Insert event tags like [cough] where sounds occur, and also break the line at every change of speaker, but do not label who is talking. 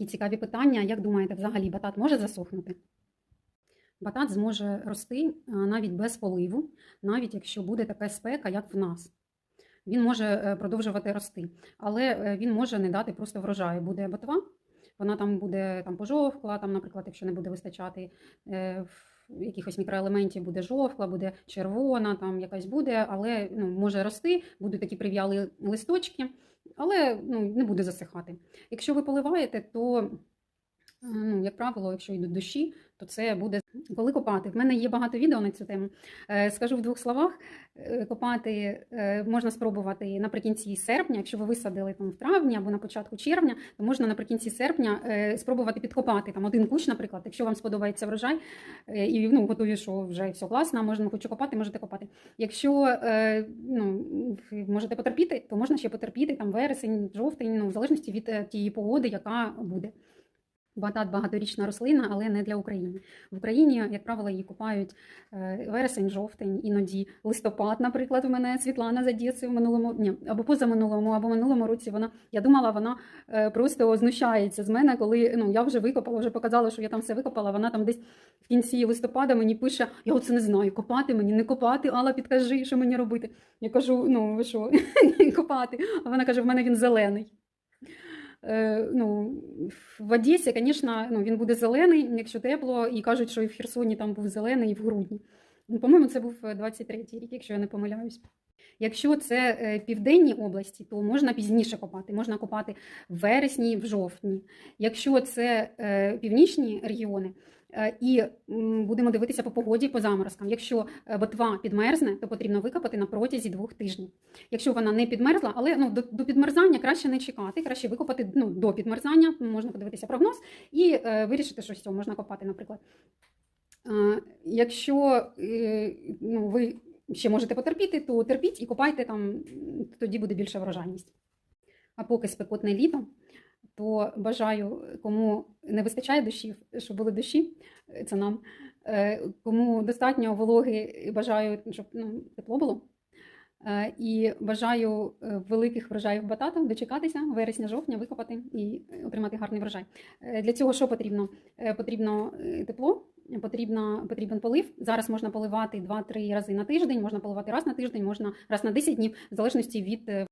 такі цікаві питання. Як думаєте, взагалі батат може засохнути? Батат зможе рости навіть без поливу, навіть якщо буде така спека, як в нас. Він може е, продовжувати рости, але е, він може не дати просто врожаю. Буде ботва, вона там буде там пожовкла, там, наприклад, якщо не буде вистачати е, якихось мікроелементів, буде жовкла, буде червона, там якась буде, але ну, може рости, будуть такі прив'яли листочки, але ну, не буде засихати. Якщо ви поливаєте, то, ну, як правило, якщо йдуть дощі, то це буде коли копати. В мене є багато відео на цю тему. Е, Скажу в двох словах: Е, копати е, можна спробувати наприкінці серпня. Якщо ви висадили там в травні або на початку червня, то можна наприкінці серпня спробувати підкопати там один кущ, наприклад, якщо вам сподобається врожай, і ну, готові, що вже все класно, можна хочу копати, можете копати. Якщо ну, можете потерпіти, то можна ще потерпіти там вересень, жовтень, ну, в залежності від тієї погоди, яка буде. Багаторічна рослина, але не для України. В Україні, як правило, її купають е, вересень, жовтень, іноді листопад, наприклад, у мене Світлана з Одеси в минулому ні, або позаминулому, або минулому році. Вона я думала, вона е, просто знущається з мене, коли ну я вже викопала, вже показала, що я там все викопала. Вона там десь в кінці листопада мені пише: Я оце не знаю, копати мені, не копати. Алла, підкажи, що мені робити. Я кажу: ну ви що, [laughs] копати? А вона каже: в мене він зелений. Е, ну, в Одесі, звісно, ну, він буде зелений, якщо тепло, і кажуть, що і в Херсоні там був зелений, і в грудні. Ну, по-моєму, це був 23-й рік, якщо я не помиляюсь. Якщо це е, південні області, то можна пізніше копати. Можна копати в вересні, в жовтні. Якщо це е, північні регіони, е, і будемо дивитися по погоді, по заморозкам. Якщо ботва підмерзне, то потрібно викопати на протязі двох тижнів. Якщо вона не підмерзла, але ну, до, до підмерзання краще не чекати, краще викопати ну, до підмерзання, можна подивитися прогноз і е, вирішити, що все, можна копати, наприклад. Якщо ну, ви ще можете потерпіти, то терпіть і копайте там, тоді буде більша врожайність. А поки спекотне літо, то бажаю, кому не вистачає дощів, щоб були дощі, це нам. Е, Кому достатньо вологи, бажаю, щоб ну, тепло було. Е, І бажаю е, великих врожаїв батату дочекатися вересня-жовтня, викопати і отримати гарний врожай. Для цього що потрібно? Потрібно тепло, потрібно, потрібен полив. Зараз можна поливати 2-3 рази на тиждень, можна поливати раз на тиждень, можна раз на 10 днів, в залежності від е,